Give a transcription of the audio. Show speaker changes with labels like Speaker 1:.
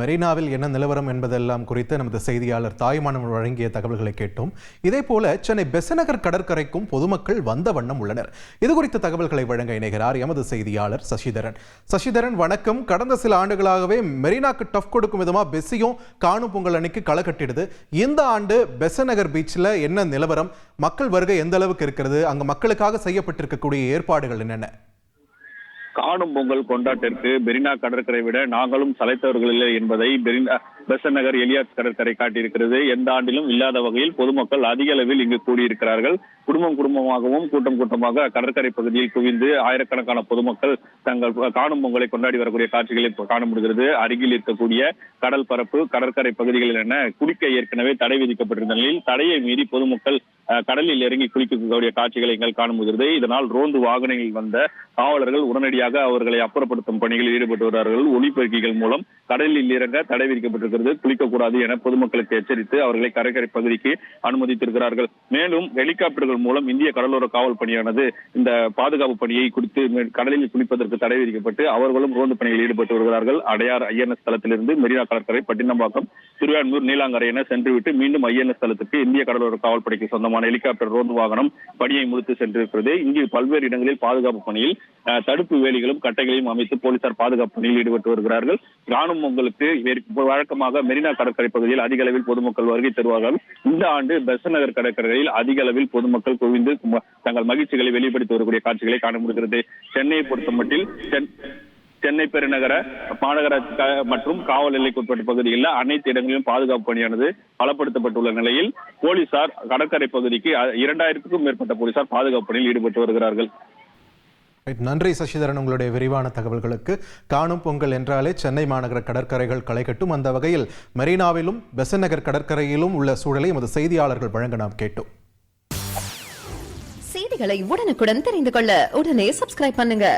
Speaker 1: மெரினாவில் என்ன நிலவரம் என்பதெல்லாம் குறித்து நமது செய்தியாளர் தாய்மானம் வழங்கிய தகவல்களை கேட்டோம். இதே போல சென்னை பெசநகர் கடற்கரைக்கும் பொதுமக்கள் வந்த வண்ணம் உள்ளனர். இது குறித்த தகவல்களை வழங்க இணைகிறார் எமது செய்தியாளர் சசிதரன். சசிதரன் வணக்கம். கடந்த சில ஆண்டுகளாகவே மெரினாக்கு டஃப் கொடுக்கும் விதமா பெஸ்ஸியும் காணும் பொங்கல் அன்னைக்கு களை கட்டிடுது. இந்த ஆண்டு பெசநகர் பீச்சில் என்ன நிலவரம்? மக்கள் வருகை எந்த அளவுக்கு இருக்கிறது? அங்க மக்களுக்காக செய்யப்பட்டிருக்கக்கூடிய ஏற்பாடுகள் என்னென்ன?
Speaker 2: காணும் பொங்கல் கொண்டாட்டிற்கு பெரினா கடற்கரை விட நாங்களும் சளைத்தவர்கள் இல்லை என்பதை பெரினா பெசன் நகர் எலியாட் கடற்கரை காட்டியிருக்கிறது. எந்த ஆண்டிலும் இல்லாத வகையில் பொதுமக்கள் அதிக அளவில் இங்கு கூடியிருக்கிறார்கள். குடும்பம் குடும்பமாகவும் கூட்டம் கூட்டமாக கடற்கரை பகுதியில் குவிந்து ஆயிரக்கணக்கான பொதுமக்கள் தங்கள் காணும் பொங்கலை கொண்டாடி வரக்கூடிய காட்சிகளை காண முடிகிறது. அருகில் இருக்கக்கூடிய கடல் பரப்பு கடற்கரை பகுதிகளில் என குளிக்க ஏற்கனவே தடை விதிக்கப்பட்டிருந்த நிலையில் தடையை மீறி பொதுமக்கள் அஹ், கடலில் இறங்கி குளிக்கக்கூடிய காட்சிகளை எங்கள் காண முடிகிறது. இதனால் ரோந்து வாகனங்களில் வந்த காவலர்கள் உடனடியாக அவர்களை அப்புறப்படுத்தும் பணிகளில் ஈடுபட்டு வருகிறார்கள். ஒளிப்பெருக்கிகள் மூலம் கடலில் இறங்க தடை விதிக்கப்பட்டிருக்கிறது. குளிக்கக்கூடாது என பொதுமக்களுக்கு எச்சரித்து அவர்களை கடற்கரை பகுதிக்கு அனுமதித்திருக்கிறார்கள். மேலும் ஹெலிகாப்டர்கள் மூலம் இந்திய கடலோர காவல் பணியானது இந்த பாதுகாப்பு பணியை குறித்து கடலில் குளிப்பதற்கு தடை விதிக்கப்பட்டு அவர்களும் ரோந்து பணியில் ஈடுபட்டு வருகிறார்கள். அடையார் ஐஎன்எஸ் தளத்திலிருந்து மெரினா கடற்கரை பட்டினம்பாக்கம் திருவான்மூர் நீலாங்கரை என சென்றுவிட்டு மீண்டும் ஐஎன்எஸ் தளத்துக்கு இந்திய கடலோர காவல் படைக்கு சொந்தமான ஹெலிகாப்டர் ரோந்து வாகனம் பணியை முடித்து சென்றிருக்கிறது. இங்கு பல்வேறு இடங்களில் பாதுகாப்பு பணியில் தடுப்பு வேலிகளும் கட்டைகளையும் அமைத்து போலீசார் பாதுகாப்பு பணியில் ஈடுபட்டு வருகிறார்கள். ராணுவங்களுக்கு வழக்கம் காரணமாக மெரினா கடற்கரை பகுதியில் அதிக அளவில் பொதுமக்கள் வருகை தருவார்கள். இந்த ஆண்டு பெசன் நகர் கடற்கரையில் அதிக அளவில் பொதுமக்கள் குவிந்து தங்கள் மகிழ்ச்சிகளை வெளிப்படுத்தி வரக்கூடிய காட்சிகளை காண முடிகிறது. சென்னையை பொறுத்தமட்டில் சென்- சென்னை பெருநகர மாநகராட்சி மற்றும் காவல் எல்லைக்குட்பட்ட பகுதிகளில் அனைத்து இடங்களிலும் பாதுகாப்பு பணியானது பலப்படுத்தப்பட்டுள்ள நிலையில் போலீசார் கடற்கரை பகுதிக்கு இரண்டாயிரத்துக்கும் மேற்பட்ட போலீசார் பாதுகாப்பு பணியில் ஈடுபட்டு வருகிறார்கள்.
Speaker 1: நன்றி சசிதரன் உங்களுடைய விரிவான தகவல்களுக்கு. காணும் பொங்கல் என்றாலே சென்னை மாநகர கடற்கரைகள் களை கட்டும் அந்த வகையில் மெரினாவிலும் பெசன் நகர் கடற்கரையிலும் உள்ள சூழலை எமது செய்தியாளர்கள் வழங்க நாம் கேட்டோம்.
Speaker 3: செய்திகளை உடனுக்குடன் தெரிந்து கொள்ள உடனே சப்ஸ்கிரைப் பண்ணுங்க.